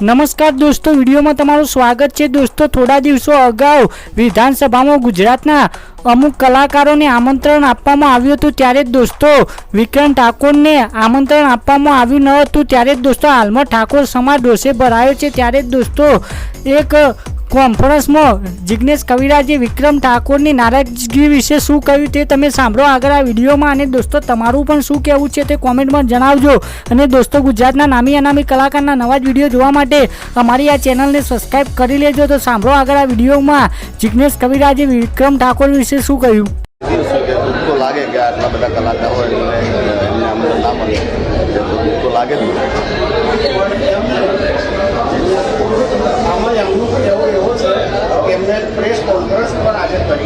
નમસ્કાર દોસ્તો, વિડીયોમાં તમારું સ્વાગત છે. દોસ્તો, થોડા દિવસો અગાઉ વિધાનસભામાં ગુજરાતના અમુક કલાકારોને આમંત્રણ આપવામાં આવ્યું હતું. ત્યારે દોસ્તો, વિક્રમ ઠાકોરને આમંત્રણ આપવામાં આવ્યું ન હતું. ત્યારે જ દોસ્તો, હાલમાં ઠાકોર સમાજ ડોસે ભરાયો છે. ત્યારે જ દોસ્તો, એક કોન્ફરન્સમાં જિજ્ઞેશ કવિરાજે વિક્રમ ઠાકોરની નારાજગી વિશે શું કહ્યું તે તમે સાંભળો આગળ આ વિડીયોમાં. અને દોસ્તો, તમારું પણ શું કહેવું છે તે કોમેન્ટમાં જણાવજો. અને દોસ્તો, ગુજરાતના નામી અનામી કલાકારના નવા જ વીડિયો જોવા માટે અમારી આ ચેનલને સબસ્ક્રાઈબ કરી લેજો. તો સાંભળો આગળ આ વિડીયોમાં જિજ્ઞેશ કવિરાજે વિક્રમ ઠાકોર વિશે શું કહ્યું? લાગે કે આટલા બધા કલાકારો લાગે Christmas, everybody.